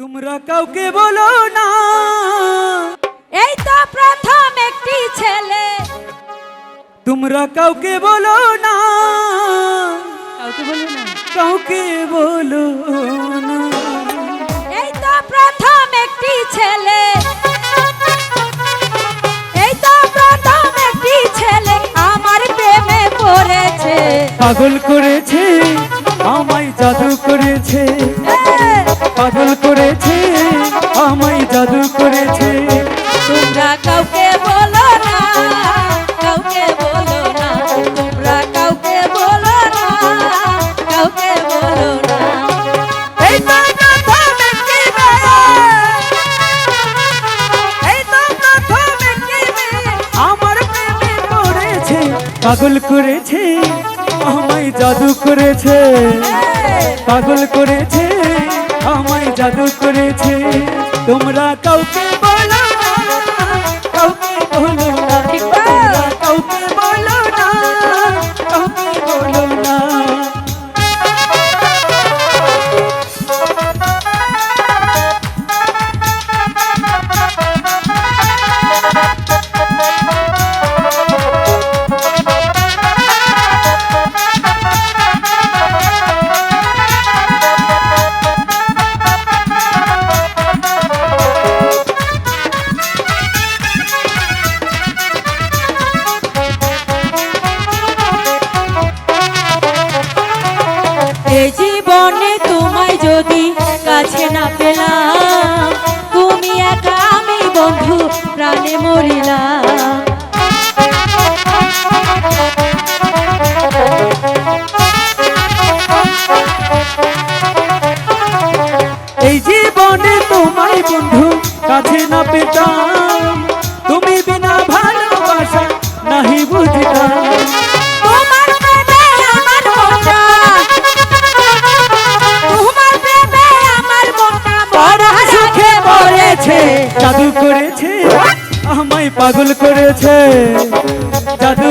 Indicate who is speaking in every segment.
Speaker 1: তোমরা কাউকে বলো না।
Speaker 2: এই তো প্রথম একটি ছেলে।
Speaker 1: তোমরা কাউকে বলো না।
Speaker 2: কাউকে বলো না।
Speaker 1: কাউকে বলো না।
Speaker 2: এই তো প্রথম একটি ছেলে। এই তো প্রথম একটি ছেলে আমার প্রেমে পড়েছে।
Speaker 1: পাগল করেছে আমায় জাদু করেছে।
Speaker 2: এই,
Speaker 1: পাগল জাদু করেছে।
Speaker 2: তোমরা কাউকে বলো না কাউকে বলো না তোমরা কাউকে বলো না কাউকে বলো না। এই তো প্রথম একটি এই তো প্রথম একটি মেয়ে
Speaker 1: আমার প্রেমে পড়েছে পাগল করেছে আমায় জাদু করেছে। পাগল করেছে আমায় জাদু করেছে। তোমরা কাউকে বলো
Speaker 2: জীবনে তোমায় যদি কাছে না পেলাম, তুমি একা আমি বন্ধু, প্রাণে মরিলাম।
Speaker 1: এই জীবনে তোমায় বন্ধু কাছে না পেতাম, তুমি বিনা ভালোবাসা নাহি বুঝতাম। জাদু করেছে আমায় পাগল করেছে। জাদু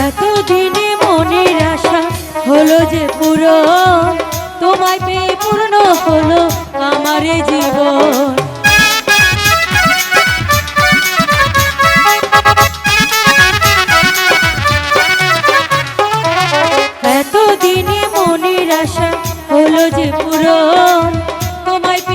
Speaker 2: এতদিনে মনের আশা হলো যে পুরো তোমায় পূর্ণ হলো আমার জীবন। এতদিনে মনের আশা হলো যে পেয়ে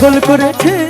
Speaker 1: পাগল করেছে।